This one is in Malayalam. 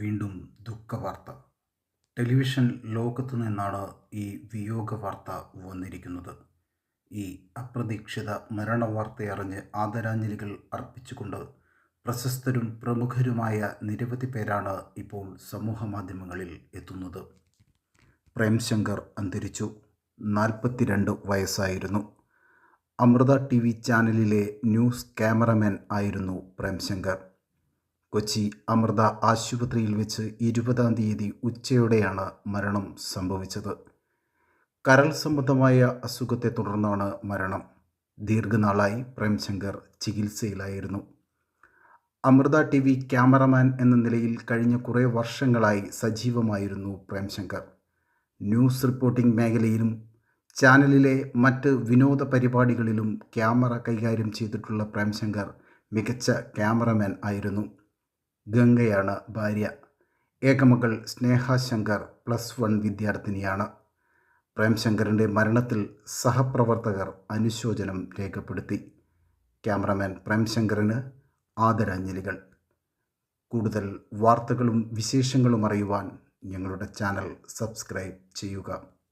വീണ്ടും ദുഃഖവാർത്ത. ടെലിവിഷൻ ലോകത്തു നിന്നാണ് ഈ വിയോഗ വാർത്ത വന്നിരിക്കുന്നത്. ഈ അപ്രതീക്ഷിത മരണവാർത്തയറിഞ്ഞ് ആദരാഞ്ജലികൾ അർപ്പിച്ചുകൊണ്ട് പ്രശസ്തരും പ്രമുഖരുമായ നിരവധി പേരാണ് ഇപ്പോൾ സമൂഹമാധ്യമങ്ങളിൽ എത്തുന്നത്. പ്രേംശങ്കർ അന്തരിച്ചു. നാൽപ്പത്തിരണ്ട് വയസ്സായിരുന്നു. അമൃത ടി വി ചാനലിലെ ന്യൂസ് ക്യാമറമാൻ ആയിരുന്നു പ്രേംശങ്കർ. കൊച്ചി അമൃത ആശുപത്രിയിൽ വെച്ച് ഇരുപതാം തീയതി ഉച്ചയോടെയാണ് മരണം സംഭവിച്ചത്. കരൾ സംബന്ധമായ അസുഖത്തെ തുടർന്നാണ് മരണം. ദീർഘനാളായി പ്രേംശങ്കർ ചികിത്സയിലായിരുന്നു. അമൃത ടി വി ക്യാമറമാൻ എന്ന നിലയിൽ കഴിഞ്ഞ കുറേ വർഷങ്ങളായി സജീവമായിരുന്നു പ്രേംശങ്കർ. ന്യൂസ് റിപ്പോർട്ടിംഗ് മേഖലയിലും ചാനലിലെ മറ്റ് വിനോദ പരിപാടികളിലും ക്യാമറ കൈകാര്യം ചെയ്തിട്ടുള്ള പ്രേംശങ്കർ മികച്ച ക്യാമറമാൻ ആയിരുന്നു. ഗംഗയാണ് ഭാര്യ. ഏകമകൾ സ്നേഹ ശങ്കർ പ്ലസ് വൺ വിദ്യാർത്ഥിനിയാണ്. പ്രേംശങ്കറിന്റെ മരണത്തിൽ സഹപ്രവർത്തകർ അനുശോചനം രേഖപ്പെടുത്തി. ക്യാമറമാൻ പ്രേംശങ്കറിന് ആദരാഞ്ജലികൾ. കൂടുതൽ വാർത്തകളും വിശേഷങ്ങളും അറിയുവാൻ ഞങ്ങളുടെ ചാനൽ സബ്സ്ക്രൈബ് ചെയ്യുക.